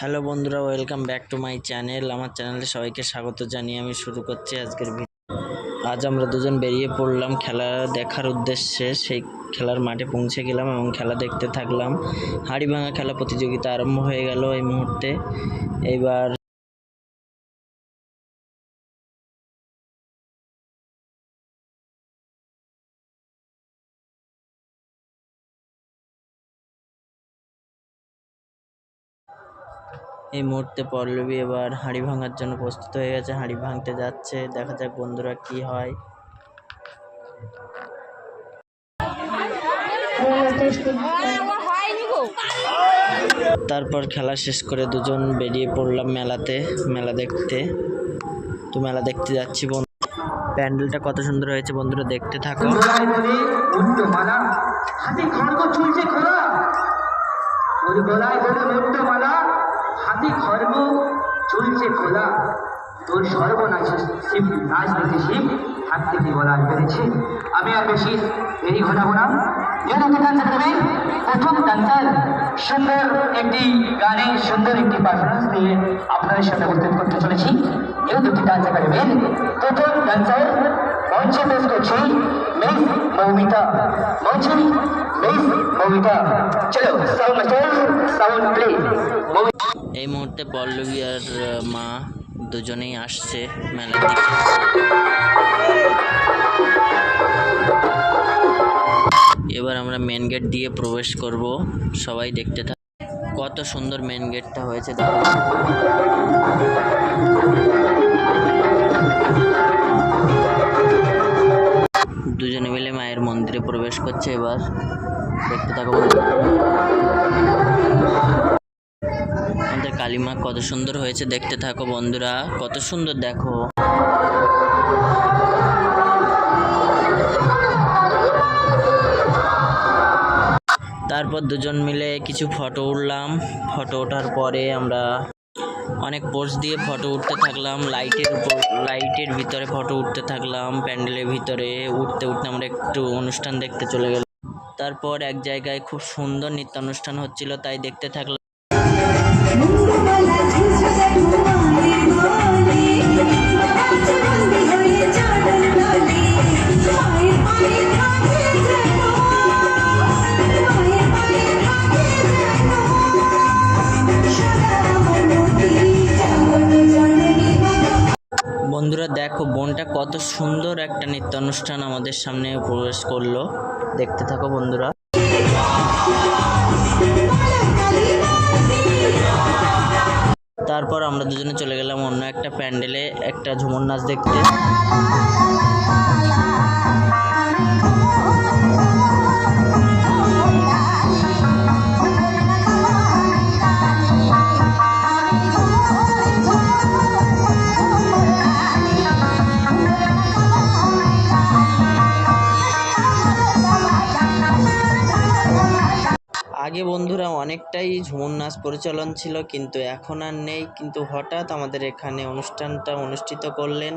Hello বন্ধুরা welcome back to my channel আমার চ্যানেলে সবাইকে স্বাগত জানিয়ে আমি শুরু করছি আজকের ভিডিও আজ আমরা দুজন বেরিয়ে পড়লাম খেলা দেখার উদ্দেশ্যে। সেই খেলার মাঠে পৌঁছে গেলাম এবং খেলা দেখতে থাকলাম। হাড়ি ভাঙা খেলা প্রতিযোগিতা আরম্ভ হয়ে গেল এই মুহূর্তে। এইবার এই মুহূর্তে পল্লবী এবার হাঁড়ি ভাঙার জন্য প্রস্তুত হয়ে গেছে। হাঁড়ি ভাঙতে যাচ্ছে। দেখা যাক বন্ধুরা কি হয়। তারপর খেলা শেষ করে দুজন বেরিয়ে পড়লাম মেলাতে। মেলা দেখতে। তো মেলা দেখতে যাচ্ছি প্যান্ডেলটা কত সুন্দর হয়েছে বন্ধুরা, দেখতে থাকো। মালা। হাতে খড়গ চলছে খোলা। তোর সর্বনাশ শিব দেখে শিব, হাত থেকে গলায় পেরেছে আমি আর বেশি দেরি ঘটাবো না। যদি ডান্সার দেবে প্রথম ডান্সার সুন্দর একটি গানে, সুন্দর একটি পারফরমেন্স দিয়ে আপনাদের সাথে উপস্থিত করতে চলেছি। এই দুটি ডান্স একাডেমির প্রথম ডান্সার মঞ্চে পেশ করছি মিস মৌমিতা মঞ্চে মিস মৌমিতা চলো সাউন্ড মাস্টার এই মুহূর্তে পল্লবী আর মা দুজনেই আসছে মেলার দিকে। এবার আমরা মেন গেট দিয়ে প্রবেশ করব। সবাই দেখতে থাক। কত সুন্দর মেন গেটটা হয়েছে দেখো। দুজনে মিলে মায়ের মন্দিরে প্রবেশ করছে এবার। দেখতে থাকো কালিমা কত সুন্দর হয়েছে, দেখতে থাকো বন্ধুরা, কত সুন্দর দেখো। তারপর দুজন মিলে কিছু ফটো উঠলাম, ফটো ওঠার পরে আমরা অনেক পোজ দিয়ে ফটো উঠতে থাকলাম, লাইটের উপর, লাইটের ভিতরে ফটো উঠতে থাকলাম, প্যান্ডেলের ভিতরে উঠতে উঠতে আমরা একটু অনুষ্ঠান দেখতে চলে গেলাম। তারপর এক জায়গায় খুব সুন্দর নৃত্য অনুষ্ঠান হচ্ছিল, তাই দেখতে থাকলাম। বোনটা কত সুন্দর একটা নৃত্য অনুষ্ঠান আমাদের সামনে প্রবেশ করল। দেখতে থাকো বন্ধুরা। তারপর আমরা দুজনে চলে গেলাম অন্য একটা প্যান্ডেলে একটা ঝুমুর নাচ দেখতে। আগে বন্ধুরা অনেকটাই ঝুমুর নাচ পরিচালন ছিল, কিন্তু এখন আর নেই। কিন্তু হঠাৎ আমাদের এখানে অনুষ্ঠানটা অনুষ্ঠিত করলেন।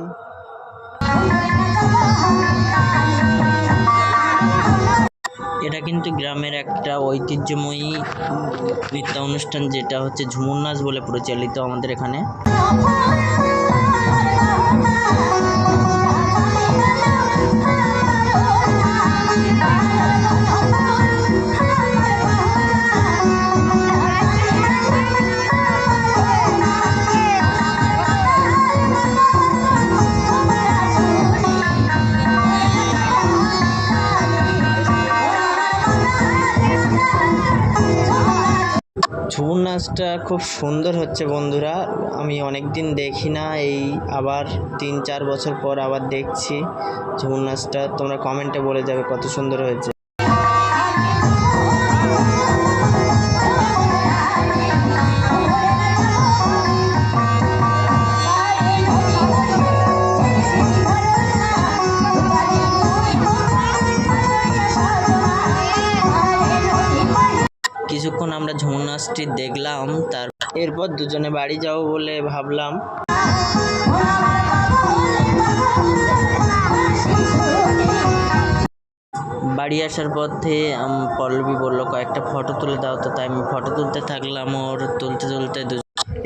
এটা কিন্তু গ্রামের একটা ঐতিহ্যময়ী নৃত্য অনুষ্ঠান, যেটা হচ্ছে ঝুমুর নাচ বলে পরিচালিত আমাদের এখানে। ঝুমুর নাচটা খুব সুন্দর হচ্ছে বন্ধুরা। আমি অনেক দিন দেখি না, এই আবার তিন চার বছর পর আবার দেখছি ঝুমুর নাচটা। তোমরা কমেন্টে বলে যাবে কত সুন্দর হয়েছে। কিছুক্ষণ আমরা নাচটি দেখলাম, তার এরপর দুজনে বাড়ি যাব বলে ভাবলাম। বাড়ি আসার পথে পল্লবী বলল, কয়েকটা ফটো তুলে দাও তো। তাই আমি ফটো তুলতে থাকলাম, ওর তুলতে তুলতে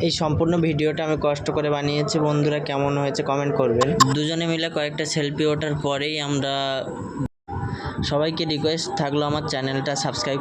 এই সম্পূর্ণ ভিডিওটা আমি কষ্ট করে বানিয়েছি। বন্ধুরা কেমন হয়েছে কমেন্ট করবেন দুজনে মিলে কয়েকটা সেলফি ওঠার পরেই আমরা সবাইকে রিকোয়েস্ট থাকল আমার চ্যানেলটা সাবস্ক্রাইব